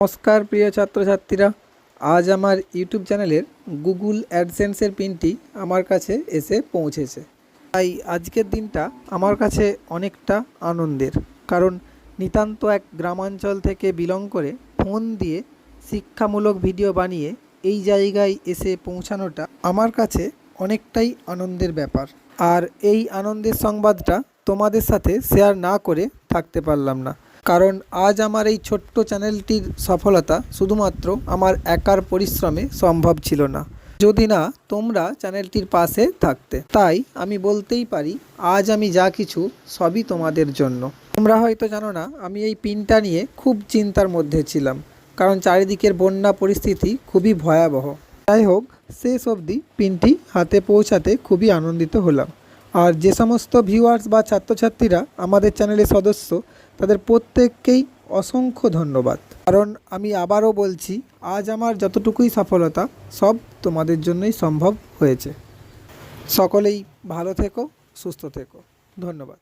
নমস্কার, প্রিয় ছাত্রছাত্রীরা। আজ আমার ইউটিউব চ্যানেলের গুগল অ্যাডসেন্সের পিনটি আমার কাছে এসে পৌঁছেছে। তাই আজকের দিনটা আমার কাছে অনেকটা আনন্দের, কারণ নিতান্ত এক গ্রামাঞ্চল থেকে বিলং করে ফোন দিয়ে শিক্ষামূলক ভিডিও বানিয়ে এই জায়গায় এসে পৌঁছানোটা আমার কাছে অনেকটাই আনন্দের ব্যাপার। আর এই আনন্দের সংবাদটা তোমাদের সাথে শেয়ার না করে থাকতে পারলাম না। কারণ আজ আমার এই ছোট্ট চ্যানেলটির সফলতা শুধুমাত্র আমার একার পরিশ্রমে সম্ভব ছিল না। যদি না, তোমরা চ্যানেলটির পাশে থাকতে। তাই আমি বলতেই পারি, আজ আমি যা কিছু, সবই তোমাদের জন্য। তোমরা হয়তো জানো না, আমি এই পিনটা নিয়ে খুব চিন্তার মধ্যে ছিলাম, কারণ চারিদিকের বন্যা পরিস্থিতি খুবই ভয়াবহ। যাই হোক, শেষ অবধি পিনটি হাতে পৌঁছাতে খুবই আনন্দিত হলাম। আর যে সমস্ত ভিউয়ার্স বা ছাত্রছাত্রীরা আমাদের চ্যানেলের সদস্য, তাদের প্রত্যেককেই অসংখ্য ধন্যবাদ। কারণ আমি আবারও বলছি, আজ আমার যতটুকুই সফলতা, সব তোমাদের জন্যই সম্ভব হয়েছে। সকলেই ভালো থেকো, সুস্থ থেকো। ধন্যবাদ।